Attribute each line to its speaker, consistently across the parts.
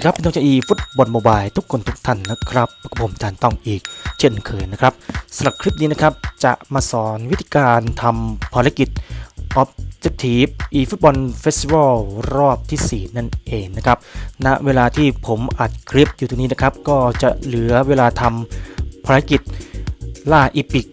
Speaker 1: ดีครับพี่น้องเจอีฟุตบอลโมบายทุกคนทุกท่านนะครับกับผมจานต้องอีกเช่นเคยนะครับสำหรับคลิปนี้นะครับจะมาสอนวิธีการทำภารกิจ Objective eFootball Festival รอบที่ 4 นั่นเองนะครับณเวลาที่ผมอัดคลิปอยู่ตรงนี้นะครับ ก็จะเหลือเวลาทำภารกิจล่าอีพิก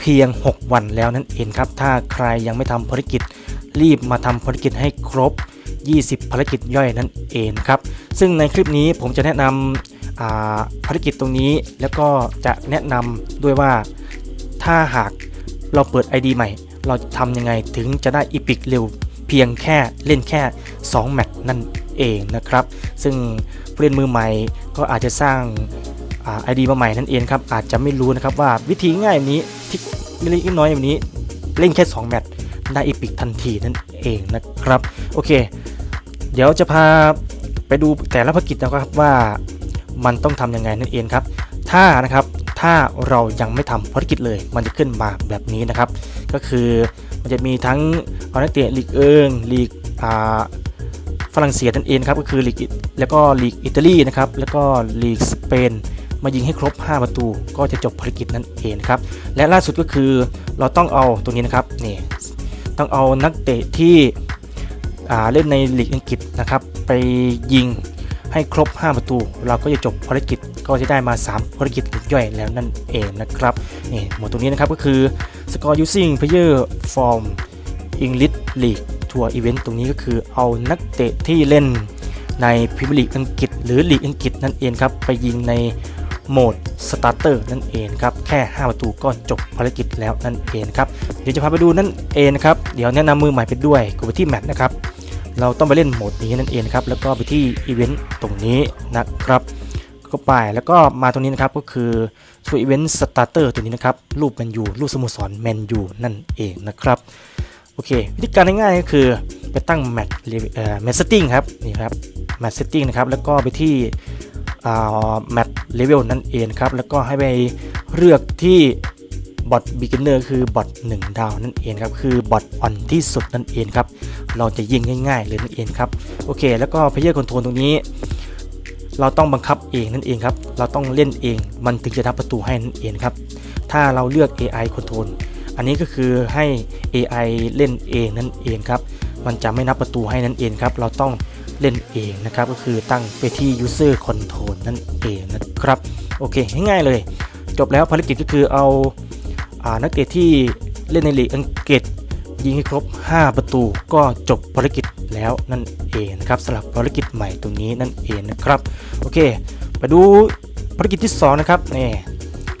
Speaker 1: เพียง 6 วันแล้วนั่นเองครับ ถ้าใครยังไม่ทำภารกิจรีบมาทำภารกิจให้ครบ 20 ภารกิจย่อยนั่นเองครับ ซึ่งในคลิปนี้ผมจะแนะนำภารกิจตรงนี้แล้วก็จะแนะนำด้วยว่าถ้าหากเราเปิด ID ใหม่ เราทำยังไงถึงจะได้อีพิกเร็วเพียงแค่เล่นแค่ 2 แมตช์นั่นเองนะครับ ซึ่งผู้เล่นมือใหม่ก็อาจจะสร้างไอดีมาใหม่นั่นเองครับ อาจจะไม่รู้นะครับว่าวิธีง่ายแบบนี้ที่เล็กน้อยแบบนี้เล่นแค่ 2 แมตช์ได้อีพิกทันทีนั่นเองนะครับ โอเค เดี๋ยวจะพาไปดูแต่ละภารกิจนะครับว่ามันต้องทำยังไงนั่นเองครับ ถ้านะครับถ้าเรายังไม่ทำภารกิจเลย มันจะขึ้นมาแบบนี้นะครับ ก็คือมันจะมีทั้งเอานักเตะลีกเอิงลีกฝรั่งเศสนั่นเองครับก็คือลีกแล้วก็ลีกอิตาลีนะครับแล้วก็ลีกสเปนมายิงให้ครบ 5 ประตูก็จะจบภารกิจนั่นเองครับและล่าสุดก็คือเราต้องเอาตรงนี้นะครับนี่ต้องเอานักเตะที่ เล่นในลีกอังกฤษนะครับ ไปยิงให้ครบ 5 ประตู เราก็จะจบภารกิจก็จะได้มา 3 ภารกิจย่อยแล้วนั่นเองนะครับนี่หมวดตรงนี้นะครับก็คือ Score Using Player From English League Tour Event ตรงนี้ก็คือเอานักเตะที่เล่นในพรีเมียร์ลีกอังกฤษ หรือลีกอังกฤษนั่นเองครับ ไปยิงในโหมดสตาร์เตอร์นั่นเองครับ แค่ 5 ประตูก็จบภารกิจแล้วนั่นเองครับ เดี๋ยวจะพาไปดูนั่นเองนะครับ เดี๋ยวแนะนำมือใหม่ไปด้วยกดไปที่แมตช์นะครับ เราต้องไปเล่นโหมดนี้นั่นเองครับแล้วก็ไปที่อีเวนต์ตรงนี้นะครับก็ไปแล้วก็มาตรงนี้นะครับก็คือช่วยอีเวนต์สตาร์เตอร์ตัวนี้นะครับรูปแมนยูรูปสโมสรแมนยูนั่นเองนะครับโอเค วิธีการง่ายๆก็คือไปตั้งแมตช์เอ่อแมตช์เซตติ้งครับนี่ครับแมตช์เซตติ้งนะครับแล้วก็ไปที่แมตช์เลเวลนั่นเองครับแล้วก็ให้ไปเลือกที่ บอท beginner คือบอท1ดาวนั่นเองครับ คือบอทอ่อนที่สุดนั่นเองครับ เราจะยิงง่ายๆเลยนั่นเองครับ โอเค แล้วก็ player control ตรงนี้ เราต้องบังคับเองนั่นเองครับ เราต้องเล่นเอง มันถึงจะนับประตูให้นั่นเองครับ ถ้าเราเลือก AI control อันนี้ก็คือให้ AI เล่นเองนั่นเองครับ มันจะไม่นับประตูให้นั่นเองครับ เราต้องเล่นเองนะครับ ก็คือตั้งไปที่ user control นั่นเองนะครับ โอเค ง่ายๆเลย จบแล้วภารกิจก็คือเอา นักเตะที่เล่นในลีกอังกฤษยิงให้ครบ 5 ประตูก็จบภารกิจแล้วนั่นเองนะครับสำหรับภารกิจใหม่ตรงนี้นั่นเองนะครับโอเค ไปดูภารกิจที่ 2 นะครับนี่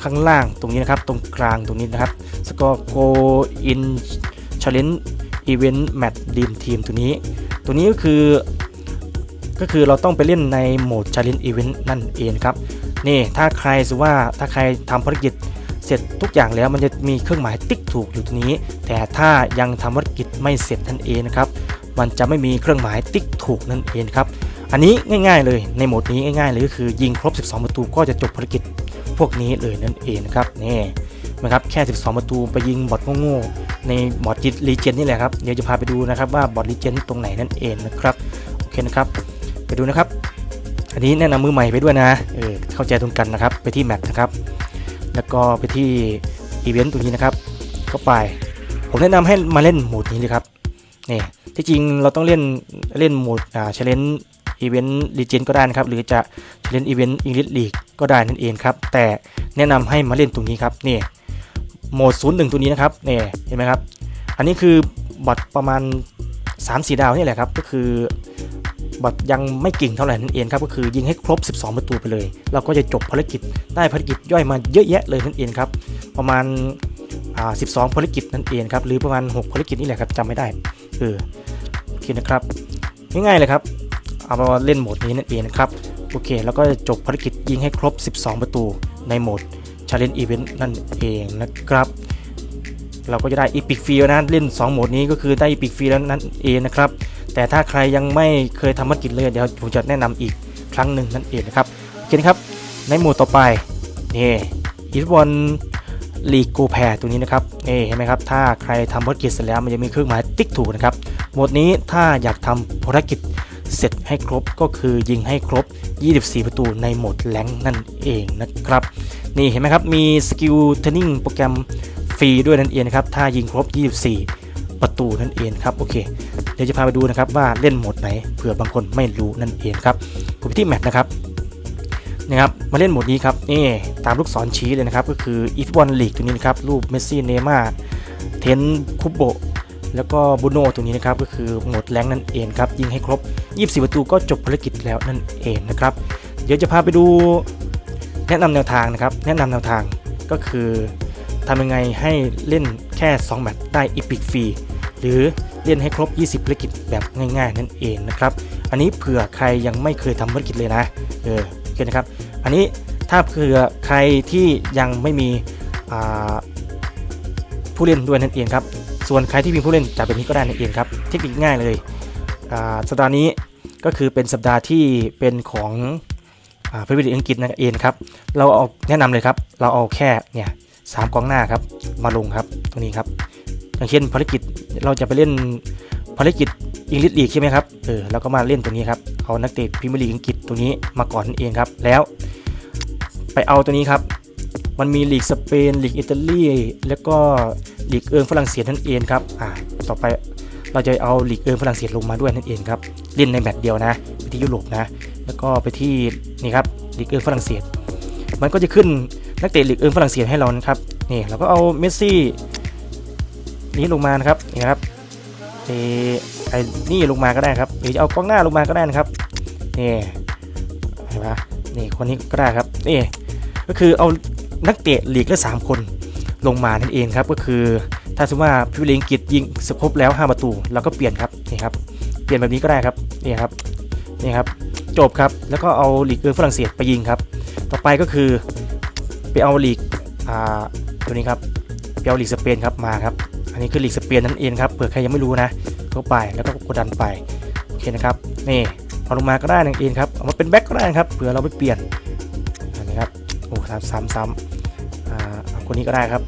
Speaker 1: ข้างล่างตรงนี้นะครับตรงกลางตรงนี้นะครับสกอร์ go in challenge event match dream team ตัวนี้ ตัวนี้ก็คือก็คือเราต้องไปเล่นในโหมด challenge event นั่นเองครับนี่ถ้าใครสิว่าถ้าใครทำภารกิจ ร็จทุกอย่างแล้วมันจะมีเครื่องหมายติ๊กถูกอยู่ตรงนี้ แต่ถ้ายังทำภารกิจไม่เสร็จนั่นเองนะครับมันจะไม่มีเครื่องหมายติ๊กถูกนั่นเองครับอันนี้ง่าย ๆ เลยในโหมดนี้ง่ายๆเลยก็คือยิงครบ 12 ประตูก็จะจบภารกิจพวกนี้เลยนั่นเองนะครับนี่นะครับแค่ 12 ประตูไปยิงบอทโง่ๆในบอทลีเจนนี่แหละครับเดี๋ยวจะพาไปดูนะครับว่าบอทลีเจนตรงไหนนั่นเองนะครับโอเคนะครับไปดูนะครับอันนี้แนะนำมือใหม่ไปด้วยนะเออเข้าใจตรงกันนะครับไปที่แมปนะครับ แล้วก็ไปที่อีเวนต์ตรงนี้นะครับก็ไป ผมแนะนำให้มาเล่นโหมดนี้เลยครับนี่ที่จริงเราต้องเล่นเล่นโหมดอ่าเชลเลนอีเวนต์ลีเจนก็ได้นะครับ หรือจะเชลเลนอีเวนต์อังกฤษลีกก็ได้นั่นเองครับ แต่แนะนำให้มาเล่นตรงนี้ครับนี่โหมดศูนย์หนึ่งตัวนี้นะครับนี่เห็นไหมครับ อันนี้คือบอทประมาณ 3-4 ดาวนี่แหละครับ ก็คือ บอทยังไม่เก่งเท่าไหร่นั่นเองครับก็คือยิงให้ครบ 12 ประตูไปเลย เราก็จะจบภารกิจได้ภารกิจย่อยมาเยอะแยะเลยนั่นเองครับประมาณา12 ภารกิจนั่นเองครับหรือประมาณ 6 ภารกิจนี่แหละครับจำไม่ได้เออโอเคนะครับง่ายๆเลยครับเอามาเล่นโหมดนี้นั่นเองนะครับโอเค แล้วก็จะจบภารกิจยิงให้ครบ 12 ประตูในโหมด Challenge Event นั่นเองนะครับ เราก็จะได้ Epic f e e l นะเล่น 2 โหมดนี้ก็คือได้ Epic f e e l แล้วนั่นเองนะครับ แต่ถ้าใครยังไม่เคยทำภารกิจเลยเดี๋ยวผมจะแนะนำอีกครั้งหนึ่งนั่นเองนะครับโอเคนครับ ในหมดต่อไปนี่อีฟบอลลีกโกแพรตัวนี้นะครับนี่เห็นไหมครับ ถ้าใครทำภารกิจเสร็จแล้วมันจะมีเครื่องหมายติ๊กถูกนะครับหมดนี้ถ้าอยากทำภารกิจเสร็จให้ครบก็คือยิงให้ครบ 24 ประตูในโหมดแรงนั่นเองนะครับ นี่เห็นไหมครับ มีสกิลเทนนิ่งโปรแกรมฟรีด้วยนั่นเองนะครับ ถ้ายิงครบ 24 ประตูนั่นเองครับ โอเค เดี๋ยวจะพาไปดูนะครับว่าเล่นโหมดไหนเผื่อบางคนไม่รู้นั่นเองครับผมไปที่แมปนะครับนะครับมาเล่นโหมดนี้ครับนี่ตามลูกศรชี้เลยนะครับก็คืออีฟบอลลีกตัวนี้นะครับรูปเมสซี่เนย์ม่าเทนคุปโบแล้วก็บูโน่ตรงนี้นะครับก็คือโหมดแรงนั่นเองครับยิงให้ครบ 24 ประตูก็จบภารกิจแล้วนั่นเองนะครับเดี๋ยวจะพาไปดูแนะนำแนวทางนะครับแนะนำแนวทางก็คือทำยังไงให้เล่นแค่ 2 แมตช์ได้อีพิกฟรี หรือเล่นให้ครบ 20ภารกิจแบบง่ายๆ นั่นเองนะครับ อันนี้เผื่อใครยังไม่เคยทำภารกิจเลยนะเออโอเคนะครับ อันนี้ถ้าเผื่อใครที่ยังไม่มีผู้เล่นด้วยนั่นเองครับ ส่วนใครที่มีผู้เล่นจากแบบนี้ก็ได้นั่นเองครับ เทคนิคง่ายเลยอ่าสัปดาห์นี้ก็คือเป็นสัปดาห์ที่เป็นของพรีเมียร์อังกฤษนั่นเองครับ เราเอาแนะนำเลยครับ เราเอาแค่เนี่ยสามกองหน้าครับมาลงครับตรงนี้ครับ อย่างเช่นภารกิจเราจะไปเล่นภารกิจอังกฤษลีกใช่ไหมครับเออเราก็มาเล่นตรงนี้ครับเอานักเตะพรีเมียร์ลีกอังกฤษตรงนี้มาก่อนนั่นเองครับ แล้ว ไปเอาตัวนี้ครับ มันมีลีกสเปนลีกอิตาลีแล้วก็ลีกเอิงฝรั่งเศสนั่นเองครับอ่าต่อไปเราจะเอาลีกเอิงฝรั่งเศสลงมาด้วยนั่นเองครับเล่นในแมตช์เดียวนะไปที่ยุโรปนะ แล้วก็ไปที่นี่ครับลีกเอิงฝรั่งเศส มันก็จะขึ้นนักเตะลีกเอิงฝรั่งเศสให้เรานะครับนี่เราก็เอาเมสซี่ นี้ลงมานะครับนี่ครับเอไอ้นี่ลงมาก็ได้ครับหรือจะเอากล้องหน้าลงมาก็ได้นะครับนี่เห็นไหมนี่คนนี้ก็ได้ครับนี่ก็คือเอานักเตะลีกละ3คนลงมานั่นเองครับก็คือถ้าสมมติว่าพิวเลงกิจยิงสครบแล้ว5ประตูเราก็เปลี่ยนครับนี่ครับเปลี่ยนแบบนี้ก็ได้ครับนี่ครับนี่ครับจบครับแล้วก็เอาลีกเอิงฝรั่งเศสไปยิงครับ ต่อไปก็คือไปเอาลีกอ่าตัวนี้ครับไปเอาลีกสเปนครับมาครับ อันนี้คือลีกสเปนนั่นเองครับเผื่อใครยังไม่รู้นะเข้าไปแล้วก็กดดันไปโอเคนะครับนี่เอาลงมาก็ได้นั่นเองครับเอามาเป็นแบ็คก็ได้ครับเผื่อเราไปเปลี่ยนอันนี้ครับโอ้ซ้ำซ้ำซ้ำอ่าเอาคนนี้ก็ได้ครับ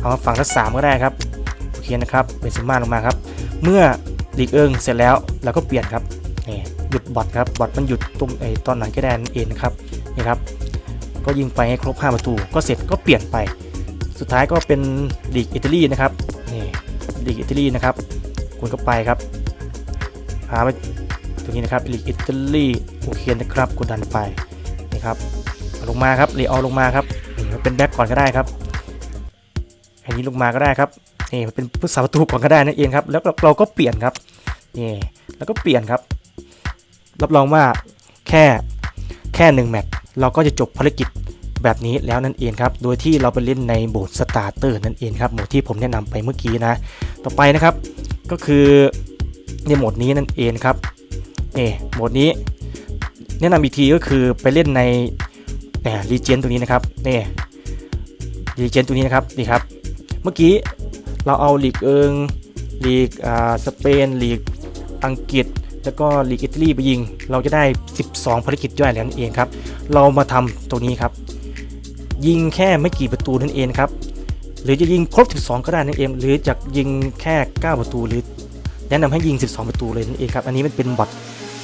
Speaker 1: เอามาฝั่งละสามก็ได้ครับโอเคนะครับเป็นซิม่าลงมาครับ เมื่อลีกเอิงเสร็จแล้วเราก็เปลี่ยนครับนี่หยุดบอทครับบอทมันหยุดตรงไอ้ตอนไหนก็ได้นั่นเองนครับนี่ครับก็ยิงไปให้ครบ 5 ประตู ก็เสร็จก็เปลี่ยนไป สุดท้ายก็เป็นลีกอิตาลีนะครับ ลีกอิตาลีนะครับคุณก็ไปครับหาไปตรงนี้นะครับลีกอิตาลีโอเคนะครับกดดันไปนี่ครับลงมาครับรีเอลงมาครับนี่เป็นแบ็กก่อนก็ได้ครับอันนี้ลงมาก็ได้ครับนี่เป็นผู้สาประตูก่อนก็ได้นั่นเองครับแล้วเราก็เปลี่ยนครับนี่แล้วก็เปลี่ยนครับ รับรองว่าแค่แค่หนึ่งแมตช์เราก็จะจบภารกิจ แบบนี้แล้วนั่นเองครับ โดยที่เราไปเล่นในโหมดสตาร์เตอร์นั่นเองครับโหมดที่ผมแนะนำไปเมื่อกี้นะ ต่อไปนะครับก็คือในโหมดนี้นั่นเองครับนี่โหมดนี้ แนะนำอีกทีก็คือไปเล่นในเนี่ยรีเจนตรงนี้นะครับนี่รีเจนตรงนี้นะครับนี่ครับ เมื่อกี้เราเอาลีกเอิงลีกอ่าสเปนลีกอังกฤษแล้วก็ลีกอิตาลีไปยิง เราจะได้ 12 ภารกิจย่อยแล้วนั่นเองครับ เรามาทำตรงนี้ครับ ยิงแค่ไม่กี่ประตูนั่นเองครับหรือจะยิงครบ 12 ก็ได้นั่นเอง หรือจะยิงแค่ 9 ประตูหรือ แนะนำให้ยิง 12 ประตูเลยนั่นเองครับ อันนี้มันเป็นบอท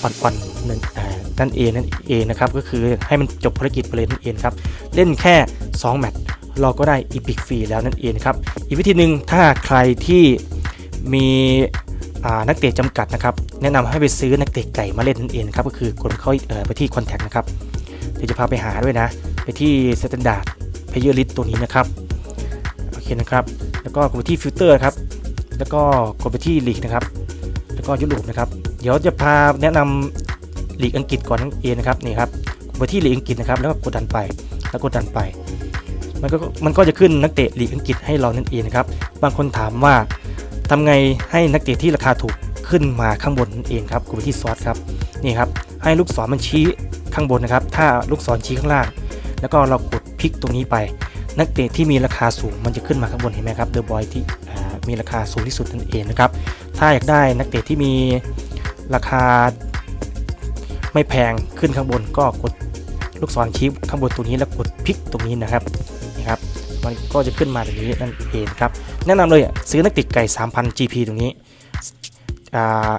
Speaker 1: ปั่นๆนั่นอ่านั่นเองนั่นเองนะครับก็คือให้มันจบภารกิจไปเลยนั่นเองครับเล่นแค่ 2 แมตช์เราก็ได้อีพิกฟรีแล้วนั่นเองครับอีกวิธีหนึ่งถ้าใครที่มีนักเตะจำกัดนะครับแนะนำให้ไปซื้อนักเตะไก่มาเล่นนั่นเองครับก็คือกดเข้าไปที่ Contact นะครับเดี๋ยวจะพาไปหาด้วยนะ ไปที่ Standard Player List ตัวนี้นะครับโอเคนะครับ แล้วก็กดไปที่ฟิลเตอร์ครับ แล้วก็กดไปที่ลีกนะครับ แล้วก็ยุโรปนะครับ เดี๋ยวจะพาแนะนำลีกอังกฤษก่อนเองนะครับนี่ครับกดไปที่ลีกอังกฤษนะครับแล้วก็กดดันไปแล้วกดดันไป มันก็มันก็จะขึ้นนักเตะลีกอังกฤษให้เรานั่นเองนะครับบางคนถามว่าทำไงให้นักเตะที่ราคาถูกขึ้นมาข้างบนนั่นเองครับกดไปที่ซอสครับนี่ครับให้ลูกศรมันชี้ข้างบนนะครับ ถ้าลูกศรชี้ข้างล่าง แล้วก็เรากดพลิกตรงนี้ไป นักเตะที่มีราคาสูงมันจะขึ้นมาข้างบนเห็นไหมครับเดอะบอยที่มีราคาสูงที่สุดนั่นเองนะครับ ถ้าอยากได้นักเตะที่มีราคาไม่แพงขึ้นข้างบนก็กดลูกศรชี้ข้างบนตรงนี้แล้วกดพลิกตรงนี้นะครับนี่ครับมันก็จะขึ้นมาแบบนี้นั่นเองครับแนะนำเลยซื้อนักเตะไก่ 3,000 GP ตรงนี้อ่า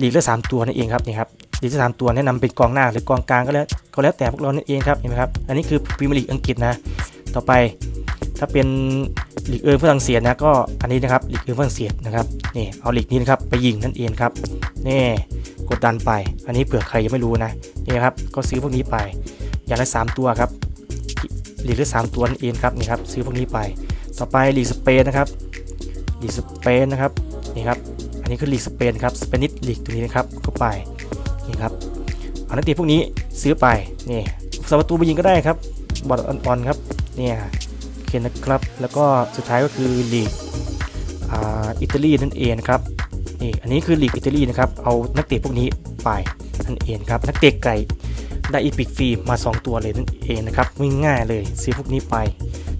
Speaker 1: ลีกละ3ตัวนั่นเองครับนี่ครับ หรือจะสามตัวแนะนำเป็นกองหน้าหรือกองกลางก็แล้วก็แล้วแต่พวกเรานั่นเองครับเห็นไหมครับอันนี้คือพรีเมียร์ลีกอังกฤษนะต่อไปถ้าเป็นลีกเอิงฝรั่งเศสนะก็อันนี้นะครับลีกเอิงฝรั่งเศสนะครับนี่เอาลีกนี้นะครับไปยิงนั่นเองครับนี่กดดันไป อันนี้เผื่อใครยังไม่รู้นะนี่ครับก็ซื้อพวกนี้ไป อย่างละสามตัวครับลีกละสามตัวนั่นเองครับนี่ครับซื้อพวกนี้ไป ต่อไปลีกสเปนนะครับลีกสเปนนะครับนี่ครับอันนี้คือลีกสเปนครับสเปนิชลีกตัวนี้นะครับเข้าไป นี่ครับเอานักเตะพวกนี้ซื้อไปนี่สประตูไปยิงก็ได้ครับบอลอ่อนๆครับเนี่ยโอเคนะครับแล้วก็สุดท้ายก็คือลีกอิตาลีนั่นเองครับนี่อันนี้คือลีกอิตาลีนะครับเอานักเตะพวกนี้ไปนั่นเองครับนักเตะไก่ได้อีพิกฟรีมา 2 ตัวเลยนั่นเองนะครับง่ายๆเลยซื้อพวกนี้ไป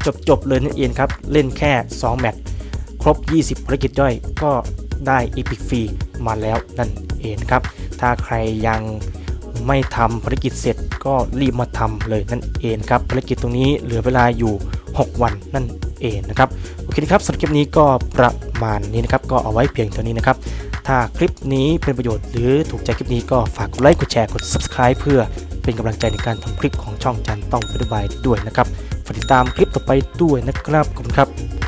Speaker 1: จบจบๆเลยนั่นเองครับเล่นแค่ 2 แมตช์ครบ 20ภารกิจย่อยก็ได้อีพิกฟรีมาแล้วนั่นเองครับ ถ้าใครยังไม่ทำภารกิจเสร็จก็รีบมาทำเลยนั่นเองครับภารกิจตรงนี้เหลือเวลาอยู่ 6 วันนั่นเองนะครับโอเคครับสำหรับคลิปนี้ก็ประมาณนี้นะครับก็เอาไว้เพียงเท่านี้นะครับถ้าคลิปนี้เป็นประโยชน์หรือถูกใจคลิปนี้ก็ฝากกดไลค์กดแชร์กด subscribe เพื่อเป็นกำลังใจในการทำคลิปของช่องจันต้องไปด้วยด้วยนะครับฝากติดตามคลิปต่อไปด้วยนะครับขอบคุณครับ